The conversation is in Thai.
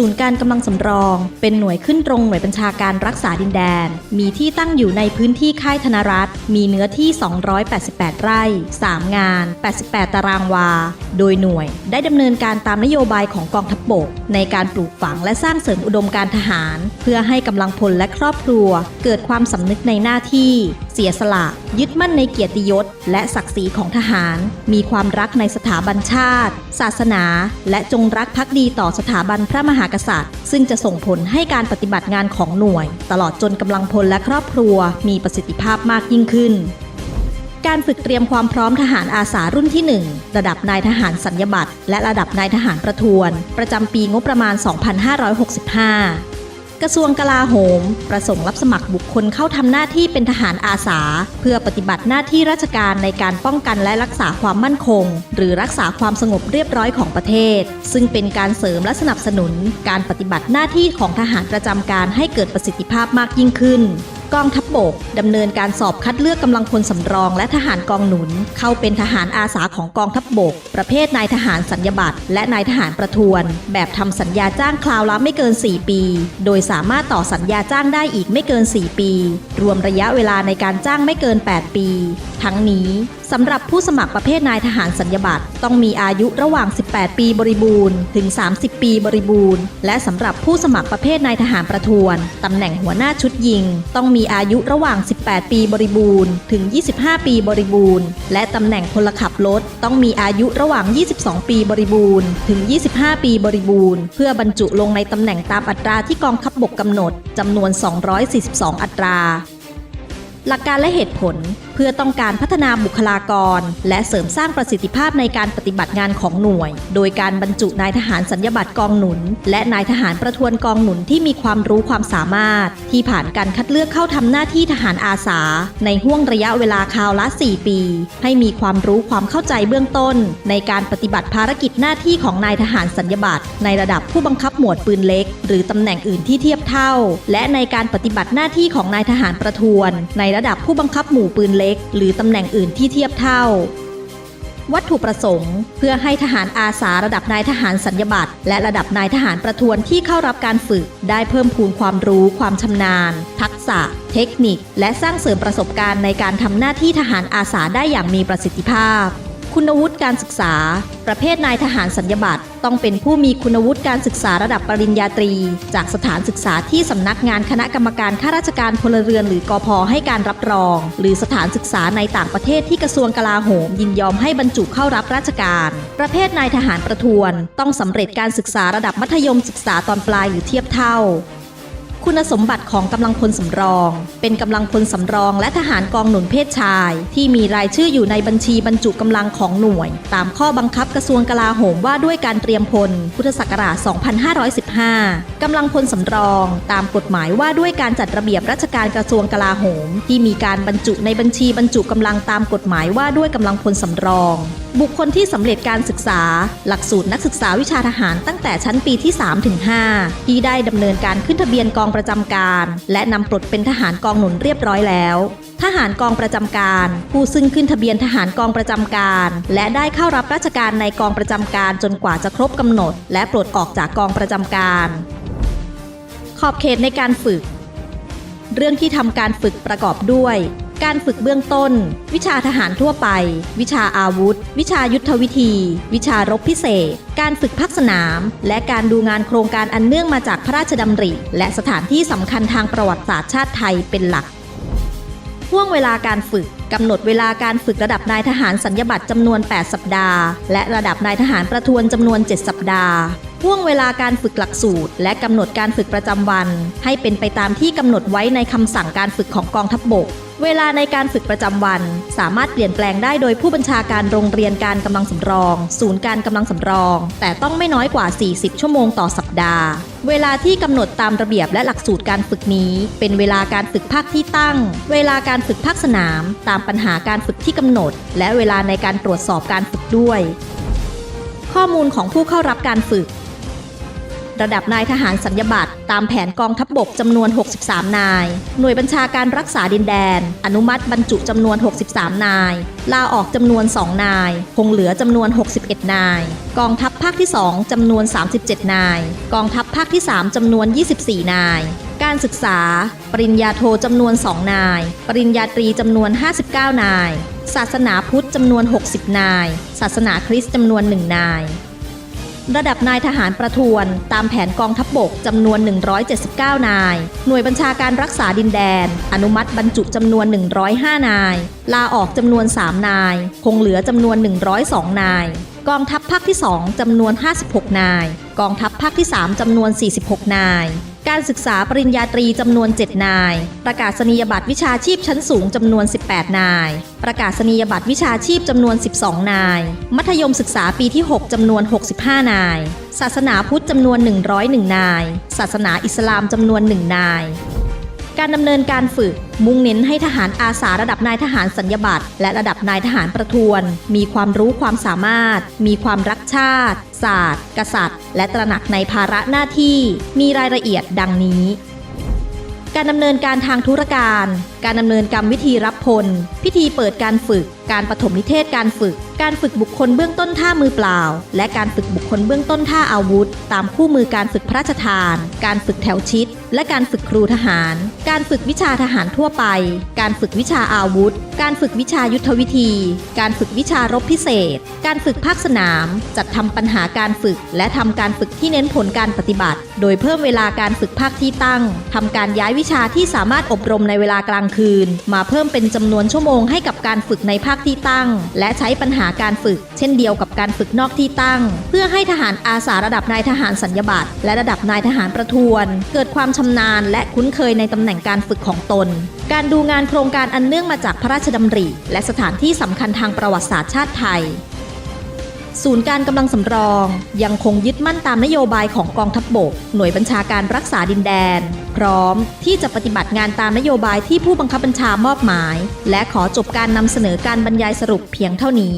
ศูนย์การกำลังสำรอง เป็นหน่วยขึ้นตรงหน่วยบัญชาการรักษาดินแดน มีที่ตั้งอยู่ในพื้นที่ค่ายธนรัฐ มีเนื้อที่ 288 ไร่ 3 งาน 88 ตารางวา โดยหน่วยได้ดำเนินการตามนโยบายของกองทัพบก ในการปลูกฝังและสร้างเสริมอุดมการทหาร เพื่อให้กำลังพลและครอบครัว เกิดความสำนึกในหน้าที่ เสียสละ ยึดมั่นในเกียรติยศ และศักดิ์ศรีของทหาร มีความรักในสถาบันชาติ ศาสนา และจงรักภักดีต่อสถาบันพระมหากษัตริย์ ซึ่งจะส่งผลให้การปฏิบัติงานของหน่วย ตลอดจนกำลังพลและครอบครัวมีประสิทธิภาพมากยิ่งขึ้น การฝึกเตรียมความพร้อมทหารอาสารุ่นที่ 1 ระดับนายทหารสัญญบัตรและระดับนายทหารประทวน ประจำปีงบประมาณ 2565 กระทรวงกลาโหม ประสงค์รับสมัครบุคคลเข้าทำหน้าที่เป็นทหารอาสา เพื่อปฏิบัติหน้าที่ราชการในการป้องกันและรักษาความมั่นคง หรือรักษาความสงบเรียบร้อยของประเทศ ซึ่งเป็นการเสริมและสนับสนุน การปฏิบัติหน้าที่ของทหารประจำการให้เกิดประสิทธิภาพมากยิ่งขึ้น กองทัพบบกดำเนินการสอบคัดเลือกกำลังพลสำรองและทหารกองหนุน เข้าเป็นทหารอาสาของกองทัพบบก ประเภทนายทหารสัญญบัตรและนายทหารประทวน แบบทำสัญญาจ้างคราวละไม่เกิน 4 ปี โดยสามารถต่อสัญญาจ้างได้อีกไม่เกิน 4 ปี รวมระยะเวลาในการจ้างไม่เกิน 8 ปี ทั้งนี้สำหรับผู้สมัครประเภทนายทหารสัญญบัตรต้องมีอายุระหว่าง 18 ปีบริบูรณ์ ถึง 30 ปีบริบูรณ์ และสำหรับผู้สมัครประเภทนายทหารประทวนตำแหน่งหัวหน้าชุดยิง ต้องมีีอายุระหว่าง 18 ปีบริบูรณ์ ถึง 25 ปีบริบูรณ์ และตำแหน่งพลขับรถต้องมีอายุระหว่าง 22 ปีบริบูรณ์ ถึง 25 ปีบริบูรณ์ เพื่อบรรจุลงในตำแหน่งตามอัตราที่กองทัพบบกกำหนดจำนวน 242 อัตรา หลักการและเหตุผล พื่อต้องการพัฒนาบุคลากร และเสริมสร้างประสิทธิภาพในการปฏิบัติงานของหน่วย โดยการบรรจุนายทหารสัญญบัตรกองหนุน และนายทหารประทวนกองหนุนที่มีความรู้ความสามารถ ที่ผ่านการคัดเลือกเข้าทำหน้าที่ทหารอาสา ในห่วงระยะเวลาคราวละ 4 ปี ให้มีความรู้ความเข้าใจเบื้องต้น ในการปฏิบัติภารกิจหน้าที่ของนายทหารสัญญบัตรในระดับผู้บังคับหมวดปืนเล็ก หรือตำแหน่งอื่นที่เทียบเท่า และในการปฏิบัติหน้าที่ของนายทหารประทวน ในระดับผู้บังคับหมู่ปืนเล็กหรือตำแหน่งอื่นที่เทียบเท่า วัตถุประสงค์ เพื่อให้ทหารอาสาระดับนายทหารสัญญบัตรและระดับนายทหารประทวนที่เข้ารับการฝึก ได้เพิ่มพูนความรู้ ความชำนาญ ทักษะ เทคนิค และสร้างเสริมประสบการณ์ในการทำหน้าที่ทหารอาสาได้อย่างมีประสิทธิภาพ คุณวุฒิการศึกษา ประเภทนายทหารสัญญบัตรต้องเป็นผู้มีคุณวุฒิการศึกษาระดับปริญญาตรี จากสถานศึกษาที่สำนักงานคณะกรรมการข้าราชการพลเรือนหรือกอพให้การรับรอง หรือสถานศึกษาในต่างประเทศที่กระทรวงกลาโหมยินยอมให้บรรจุเข้ารับราชการ ประเภทนายทหารประทวน ต้องสำเร็จการศึกษาระดับมัธยมศึกษาตอนปลายหรือเทียบเท่า คุณสมบัติของกำลังพลสำรอง เป็นกำลังพลสำรองและทหารกองหนุนเพศชาย ที่มีรายชื่ออยู่ในบัญชีบรรจุกำลังของหน่วย ตามข้อบังคับกระทรวงกลาโหมว่าด้วยการเตรียมพล พุทธศักราช 2515 กำลังพลสำรอง ตามกฎหมายว่าด้วยการจัดระเบียบราชการกระทรวงกลาโหม ที่มีการบรรจุในบัญชีบรรจุกำลังตามกฎหมายว่าด้วยกำลังพลสำรอง บุคคลที่สำเร็จการศึกษา หลักสูตรนักศึกษาวิชาทหารตั้งแต่ชั้นปีที่3ถึง5ที่ได้ดำเนินการขึ้นทะเบียนกองประจำการ และนำปลดเป็นทหารกองหนุนเรียบร้อยแล้ว ทหารกองประจำการ ผู้ซึ่งขึ้นทะเบียนทหารกองประจำการ และได้เข้ารับราชการในกองประจำการจนกว่าจะครบกำหนด และปลดออกจากกองประจำการ ขอบเขตในการฝึก เรื่องที่ทำการฝึกประกอบด้วย การฝึกเบื้องต้น วิชาทหารทั่วไป วิชาอาวุธ วิชายุทธวิธี วิชารบพิเศษ การฝึกพักสนาม และการดูงานโครงการอันเนื่องมาจากพระราชดำริ และสถานที่สำคัญทางประวัติศาสตร์ชาติไทยเป็นหลักห่วงเวลาการฝึกกำหนดเวลาการฝึกระดับนายทหารสัญญบัตรจำนวน 8 สัปดาห์ และระดับนายทหารประทวนจำนวน 7 สัปดาห์ห่วงเวลาการฝึกหลักสูตร และกำหนดการฝึกประจำวัน ให้เป็นไปตามที่กำหนดไว้ในคำสั่งการฝึกของกองทัพบบก เวลาในการฝึกประจำวัน สามารถเปลี่ยนแปลงได้โดยผู้บัญชาการโรงเรียนการกำลังสำรอง ศูนย์การกำลังสำรอง แต่ต้องไม่น้อยกว่า 40 ชั่วโมงต่อสัปดาห์ เวลาที่กำหนดตามระเบียบและหลักสูตรการฝึกนี้ เป็นเวลาการฝึกภาคที่ตั้ง เวลาการฝึกภาคสนาม ตามปัญหาการฝึกที่กำหนด และเวลาในการตรวจสอบการฝึกด้วย ข้อมูลของผู้เข้ารับการฝึก ระดับนายทหารสัญญบัตรตามแผนกองทัพบบกจำนวน 63 นาย หน่วยบัญชาการรักษาดินแดน อนุมัติบรรจุจำนวน 63 นาย ลาออกจำนวน 2 นาย คงเหลือจำนวน 61 นาย กองทัพภาคที่ 2จำนวน 37 นาย กองทัพภาคที่ 3จำนวน 24 นาย การศึกษา ปริญญาโทจำนวน 2 นาย ปริญญาตรีจำนวน 59 นาย ศาสนาพุทธจำนวน 60 นาย ศาสนาคริสต์จำนวน 1 นาย ระดับนายทหารประทวน ตามแผนกองทัพบบกจำนวน 179 นาย หน่วยบัญชาการรักษาดินแดน อนุมัติบรรจุจำนวน 105 นาย ลาออกจำนวน 3 นาย คงเหลือจำนวน 102 นาย กองทัพภาคที่ 2จำนวน 56 นาย กองทัพภาคที่ 3จำนวน 46 นาย การศึกษาปริญญาตรีจำนวน 7 นาย ประกาศนียบัตรวิชาชีพชั้นสูงจำนวน 18 นาย ประกาศนียบัตรวิชาชีพจำนวน 12 นาย มัธยมศึกษาปีที่ 6จำนวน 65 นาย ศาสนาพุทธจำนวน 101 นาย ศาสนาอิสลามจำนวน 1 นาย การดำเนินการฝึก มุ่งเน้นให้ทหารอาสาระดับนายทหารสัญญบัตรและระดับนายทหารประทวน มีความรู้ความสามารถ มีความรักชาติ ศาสตร์ กษัตริย์ และตระหนักในภาระหน้าที่ มีรายละเอียดดังนี้ การดำเนินการทางธุรการการดำเนินกรรมวิธีรับพล พิธีเปิดการฝึก การปฐมนิเทศการฝึก การฝึกบุคคลเบื้องต้นท่ามือเปล่า และการฝึกบุคคลเบื้องต้นท่าอาวุธ ตามคู่มือการฝึกพระราชทาน การฝึกแถวชิด และการฝึกครูทหาร การฝึกวิชาทหารทั่วไป การฝึกวิชาอาวุธ การฝึกวิชายุทธวิธี การฝึกวิชารบพิเศษ การฝึกภาคสนาม จัดทำปัญหาการฝึก และทำการฝึกที่เน้นผลการปฏิบัติ โดยเพิ่มเวลาการฝึกภาคที่ตั้งทำการย้ายวิชาที่สามารถอบรมในเวลากลางคืน มาเพิ่มเป็นจำนวนชั่วโมงให้กับการฝึกในภาคที่ตั้ง และใช้ปัญหาการฝึก เช่นเดียวกับการฝึกนอกที่ตั้ง เพื่อให้ทหารอาสาระดับนายทหารสัญญบัตรและระดับนายทหารประทวน เกิดความชำนาญ และคุ้นเคยในตำแหน่งการฝึกของตน การดูงานโครงการอันเนื่องมาจากพระราชดำริ และสถานที่สำคัญทางประวัติศาสตร์ชาติไทย ศูนย์การกำลังสำรอง ยังคงยึดมั่นตามนโยบายของกองทัพบบก หน่วยบัญชาการรักษาดินแดน พร้อมที่จะปฏิบัติงานตามนโยบายที่ผู้บังคับบัญชามอบหมาย และขอจบการนำเสนอการบรรยายสรุปเพียงเท่านี้